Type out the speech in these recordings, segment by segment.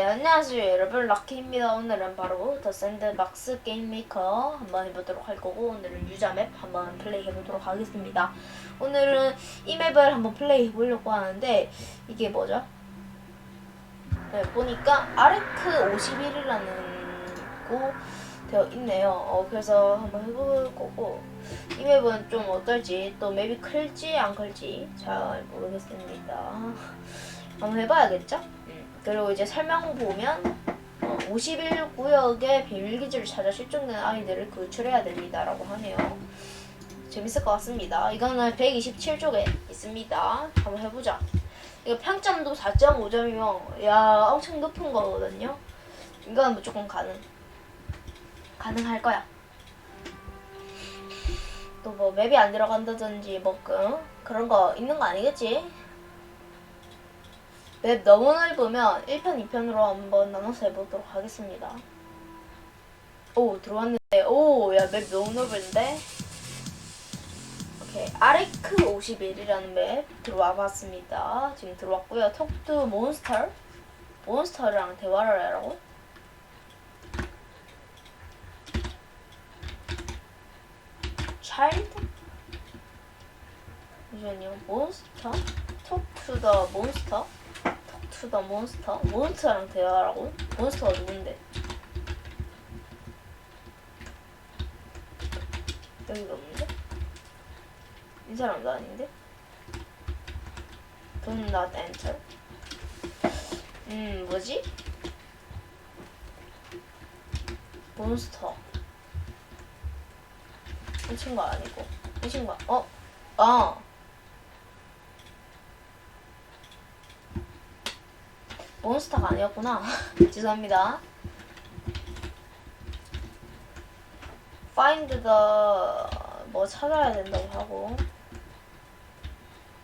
네, 안녕하세요 여러분 럭키입니다. 오늘은 바로 더 샌드박스 게임 메이커 한번 해보도록 할 거고 오늘은 유자 맵 한번 플레이 해보도록 하겠습니다. 오늘은 이 맵을 한번 플레이 해보려고 하는데 이게 뭐죠? 네, 보니까 아르크 51이라는 거 되어 있네요. 어, 그래서 한번 해볼 거고 이 맵은 좀 어떨지 또 맵이 클지 안 클지 잘 모르겠습니다. 한번 해봐야겠죠? 음. 그리고 이제 설명 보면 어, 51구역의 비밀기지를 찾아 실종된 아이들을 구출해야 됩니다라고 하네요. 재밌을 것 같습니다. 이거는 127쪽에 있습니다. 한번 해보자. 이거 평점도 4.5점이면 야 엄청 높은 거거든요. 이거는 무조건 가능. 가능할 거야. 또 뭐 맵이 안 들어간다든지 뭐 그, 그런 거 있는 거 아니겠지? 맵 너무 넓으면 1편, 2편으로 한번 나눠서 해보도록 하겠습니다. 오, 들어왔는데. 오, 야, 맵 너무 넓은데? 오케이. 아레크 51이라는 맵 들어와 봤습니다. 지금 들어왔고요. 톡투 몬스터. 몬스터랑 대화를 하라고? 차일드? 잠시만요. 몬스터? 톡 투 더 몬스터? 투더 몬스터? 몬스터랑 대화하라고? 몬스터가 누군데? 여기가 없는데? 이 사람도 아닌데? Do not enter. 음, 뭐지? 몬스터. 이 친구 아니고. 이 친구, 어? 아. 몬스터가 아니었구나. 죄송합니다. Find the 뭐 찾아야 된다고 하고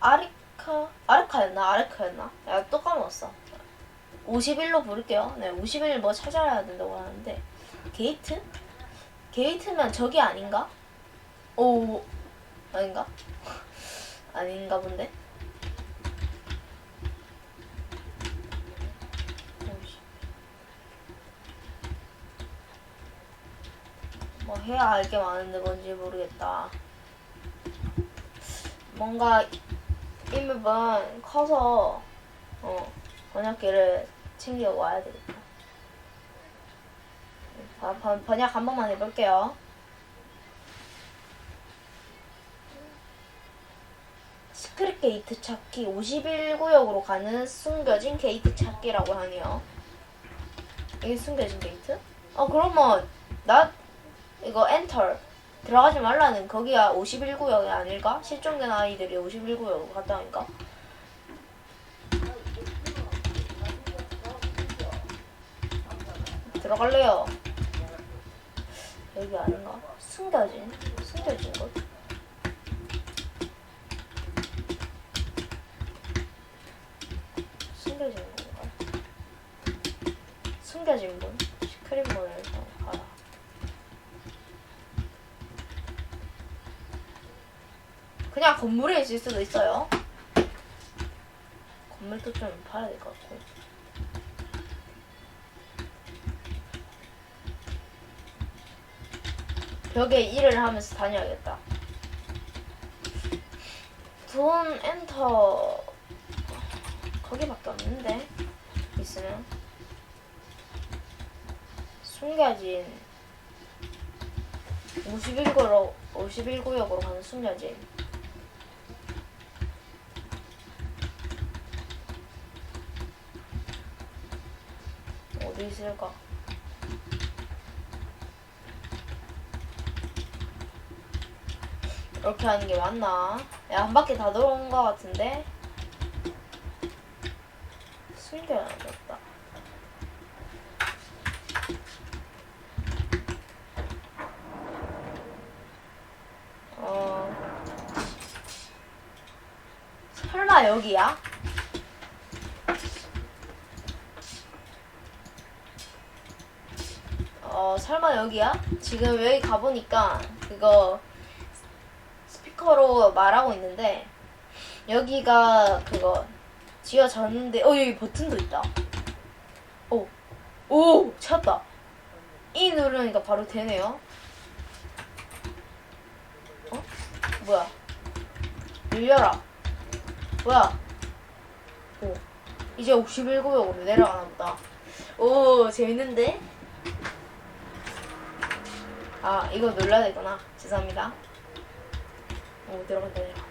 아리카 아리카였나 아리카였나? 야 또 까먹었어. 51로 부를게요. 네, 51 뭐 찾아야 된다고 하는데 게이트? 게이트면 저기 아닌가? 오 아닌가? 아닌가 본데. 뭐 해야 할 게 많은데 뭔지 모르겠다. 뭔가 이 맵은 커서 어, 번역기를 챙겨 와야 되겠다. 번- 번- 번역 한 번만 해볼게요. 스크릿 게이트 찾기 51구역으로 가는 숨겨진 게이트 찾기라고 하네요. 이게 숨겨진 게이트? 어 그러면 나 이거 엔터 들어가지 말라는 거기가 51구역이 아닐까? 실종된 아이들이 51구역 갔다니까. 들어갈래요. 여기 아닌가? 숨겨진 숨겨진 곳. 숨겨진 건가? 숨겨진 분 시크릿문을 가라. 그냥 건물에 있을 수도 있어요. 건물도 좀 봐야 될 것 같고. 벽에 일을 하면서 다녀야겠다. 돈 엔터 거기밖에 없는데 있으면 숨겨진 51구역으로 51구역으로 가는 숨겨진 있을까? 이렇게 하는 게 맞나? 야, 한 바퀴 다 돌아온 것 같은데? 숨겨놔뒀다. 어. 설마 여기야? 어, 설마 여기야? 지금 여기 가보니까 그거 스피커로 말하고 있는데 여기가 그거 지어졌는데 어 여기 버튼도 있다. 오 오 찾았다. 이 누르니까 바로 되네요. 어? 뭐야? 열려라. 뭐야? 오 이제 51구역으로 내려가나 보다. 오 재밌는데 아 이거 눌러야 되구나 죄송합니다 오 들어간다 내려간다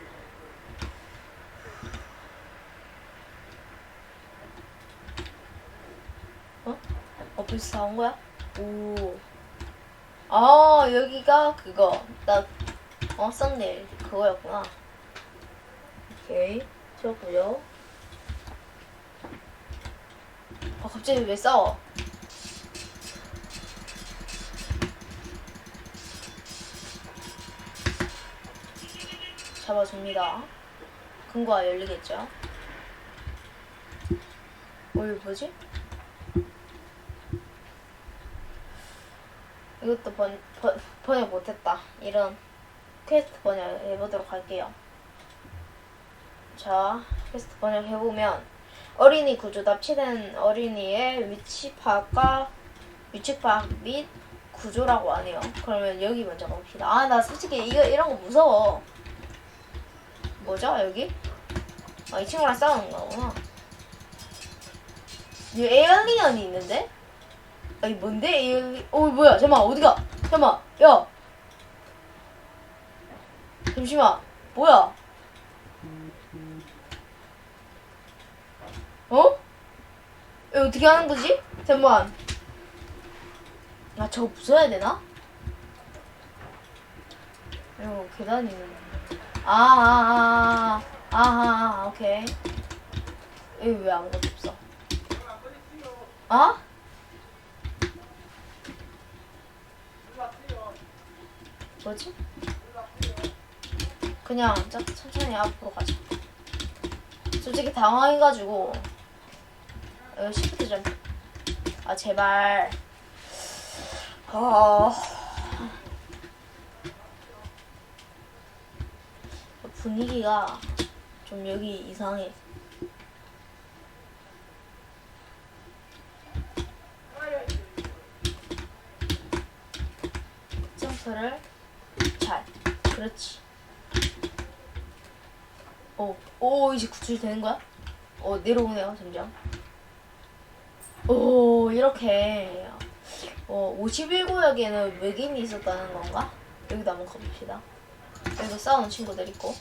어? 어 벌써 나온 거야? 오. 아 여기가 그거 나어 썸네일 그거였구나. 오케이 좋고요. 아 갑자기 왜 싸워? 잡아줍니다. 금고가 열리겠죠? 어 이거 뭐지? 이것도 번, 번, 번역 못했다. 이런 퀘스트 번역 해보도록 할게요. 자, 퀘스트 번역 해보면 어린이 구조 납치된 어린이의 위치 파악과 위치 파악 및 구조라고 하네요. 그러면 여기 먼저 봅시다. 아, 나 솔직히 이거 이런 거 무서워. 뭐죠, 여기? 아, 이 친구랑 싸우는 거구나. 여기 에일리언이 있는데? 아니 뭔데 에일리 어 뭐야 잠깐만 어디가 잠깐만 야 잠시만 뭐야 어? 이거 어떻게 하는 거지? 잠깐만 아 저거 부숴야 되나? 이거 계단이 있는 아아아아 아, 아, 아, 아, 오케이 여기 왜 아무것도 없어 아? 뭐지? 그냥 짜- 천천히 앞으로 가자. 솔직히 당황해가지고 어, 시프트 좀. 아 제발. 아 분위기가 좀 여기 이상해. 점프를 잘. 그렇지. 오, 오, 이제 구출이 되는 거야? 어, 내려오네요, 점점. 오, 이렇게. 어, 51구역에는 외계인이 있었다는 건가? 여기도 한번 가봅시다. 여기도 싸우는 친구들 있고.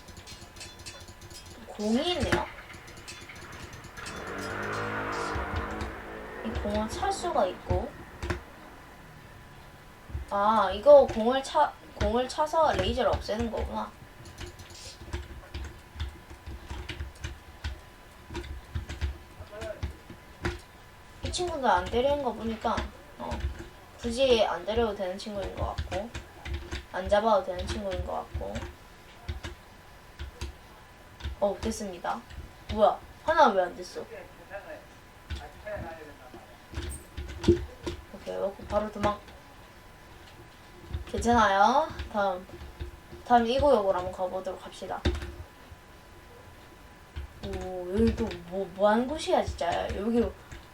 공이 있네요. 이 공을 찰 수가 있고. 아, 이거 공을 차, 공을 차서 레이저를 없애는 거구나. 이 친구도 안 때리는 거 보니까, 어, 굳이 안 때려도 되는 친구인 것 같고, 안 잡아도 되는 친구인 것 같고. 어, 됐습니다. 뭐야, 하나 왜 안 됐어? 오케이, 먹고 바로 도망. 괜찮아요. 다음. 다음 이 구역으로 한번 가보도록 합시다. 오, 여기 또 뭐, 뭐 하는 곳이야, 진짜. 여기,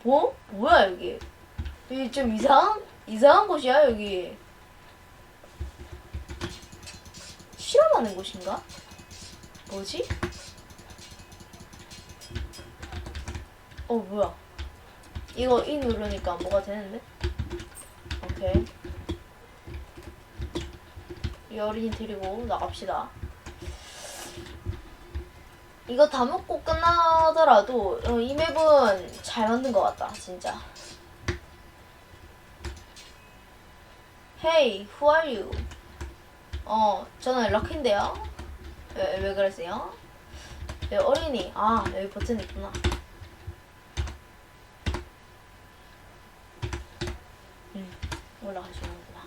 뭐? 뭐야, 여기? 여기 좀 이상, 이상한 곳이야, 여기. 실험하는 곳인가? 뭐지? 어, 뭐야. 이거 이 누르니까 뭐가 되는데? 오케이. 이 어린이 데리고 나갑시다. 이거 다 먹고 끝나더라도 어, 이 맵은 잘 만든 것 같다, 진짜. Hey, who are you? 어, 저는 럭키인데요. 왜, 왜 그러세요? 왜 어린이? 아, 여기 버튼 있구나. 음, 올라가시는구나.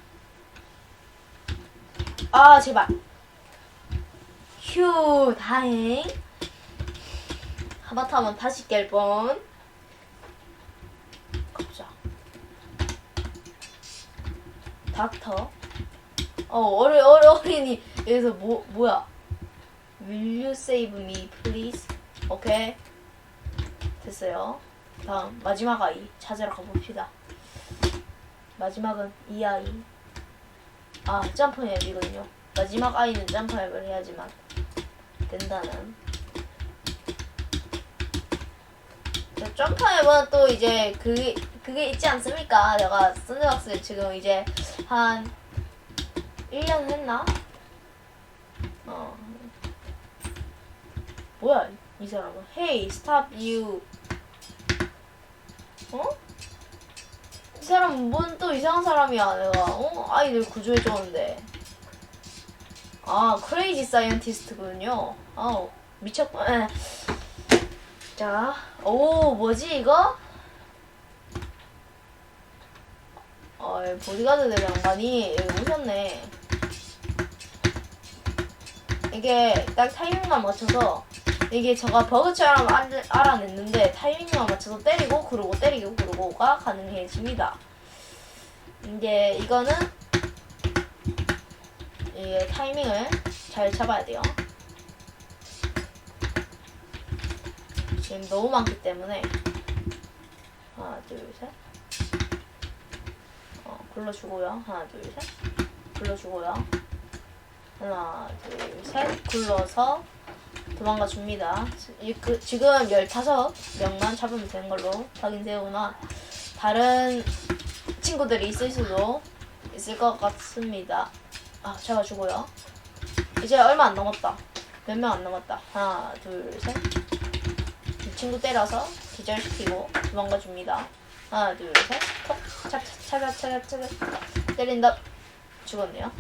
아 제발. 휴 다행. 하마터면 다시 깰 뻔. 가보자. 닥터. 어 어리 어리 어린이. 여기서 뭐 뭐야? Will you save me please? 오케이. 됐어요. 다음 마지막 아이. 찾으러 가봅시다 마지막은 이 아이. 아 점프맵이군요. 마지막 아이는 점프맵을 해야지만 된다는. 저 점프맵은 또 이제 그게 그게 있지 않습니까? 내가 썬더박스 지금 이제 한 1년 했나? 어. 뭐야 이 사람은? Hey, stop you. 어? 이 사람은 뭔또 이상한 사람이야 내가. 어? 아이들 구조해줬는데. 아 크레이지 사이언티스트군요. 아우 미쳤구나 자, 오 뭐지 이거? 어, 이 보디가드들 양반이 오셨네. 이게 딱 타이밍만 맞춰서 이게 제가 버그처럼 알, 알아냈는데 타이밍만 맞춰서 때리고 그러고 그러고가 가능해집니다. 이제 이거는 이게 타이밍을 잘 잡아야 돼요. 지금 너무 많기 때문에 하나 둘 셋 어, 굴러주고요. 하나 둘 셋 굴러주고요. 하나 둘 셋 굴러서 도망가 줍니다. 이- 그, 지금 15명만 잡으면 되는 걸로 확인되오나 다른 친구들이 있을 수도 있을 것 같습니다. 아, 잡아주고요. 이제 얼마 안 남았다. 몇 명 안 남았다. 하나, 둘, 셋. 이 친구 때려서 기절시키고 도망가 줍니다. 하나, 둘, 셋. 톡. 차, 차, 차, 차, 차, 차. 때린다. 죽었네요.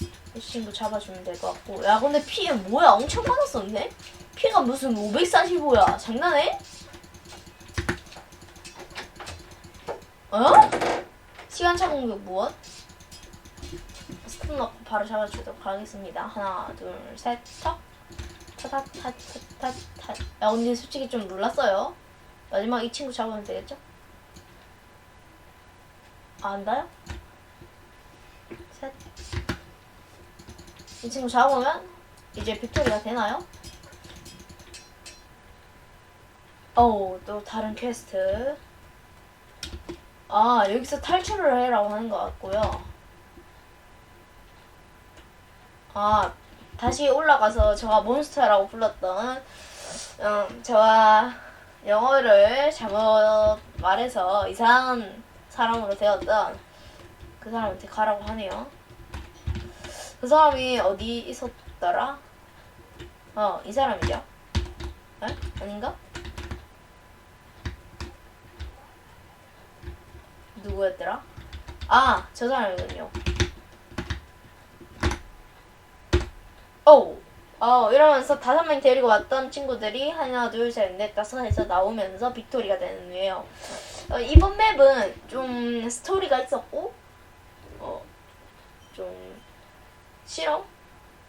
이 친구 잡아주면 될 것 같고 야 근데 피 뭐야 엄청 많았었네 피가 무슨 545야 장난해? 어? 시간차 공격 무엇? 스톱 넣고 바로 잡아주도록 하겠습니다 하나 둘셋 턱 타타타타타타 야 근데 솔직히 좀 놀랐어요 마지막 이 친구 잡으면 되겠죠? 아, 안다요? 셋 이 친구 잡으면 이제 빅토리가 되나요? 어우 또 다른 퀘스트. 아 여기서 탈출을 해라고 하는 것 같고요. 아 다시 올라가서 제가 몬스터라고 불렀던 음, 제가 영어를 잘못 말해서 이상한 사람으로 되었던 그 사람한테 가라고 하네요 그 사람이 어디 있었더라? 어, 이 사람이죠? 에? 아닌가? 누구였더라? 아, 저 사람이군요. 오, 어, 이러면서 다섯 명 데리고 왔던 친구들이 하나, 둘, 셋, 넷, 다섯 해서 나오면서 빅토리가 되는 거예요. 어, 이번 맵은 좀 스토리가 있었고, 어, 좀 실험?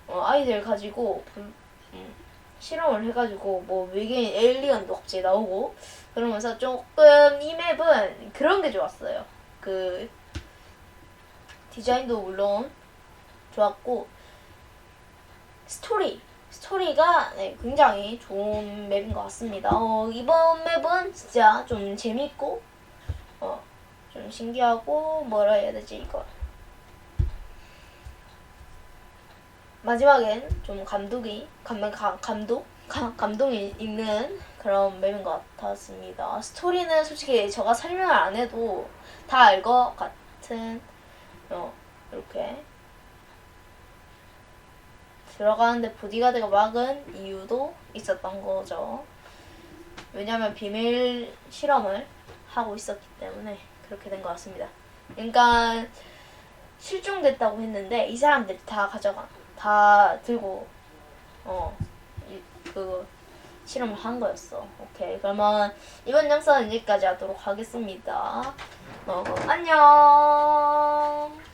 어, 아이들 가지고 음, 음, 실험을 해가지고 뭐 외계인 에일리언도 갑자기 나오고 그러면서 조금 이 맵은 그런 게 좋았어요. 그 디자인도 물론 좋았고 스토리 스토리가 네, 굉장히 좋은 맵인 것 같습니다. 어, 이번 맵은 진짜 좀 재밌고 어, 좀 신기하고 뭐라 해야 되지 이거 마지막엔 좀 감독이 감독 감, 감동이 있는 그런 맵인 것 같았습니다. 스토리는 솔직히 제가 설명을 안 해도 다 알 것 같은 어, 이렇게 들어가는데 보디가드가 막은 이유도 있었던 거죠. 왜냐면 비밀 실험을 하고 있었기 때문에 그렇게 된 것 같습니다. 그러니까 실종됐다고 했는데 이 사람들이 다 가져가 다 들고 어그 실험을 한 거였어. 오케이 그러면 이번 영상은 여기까지 하도록 하겠습니다. 어, 안녕.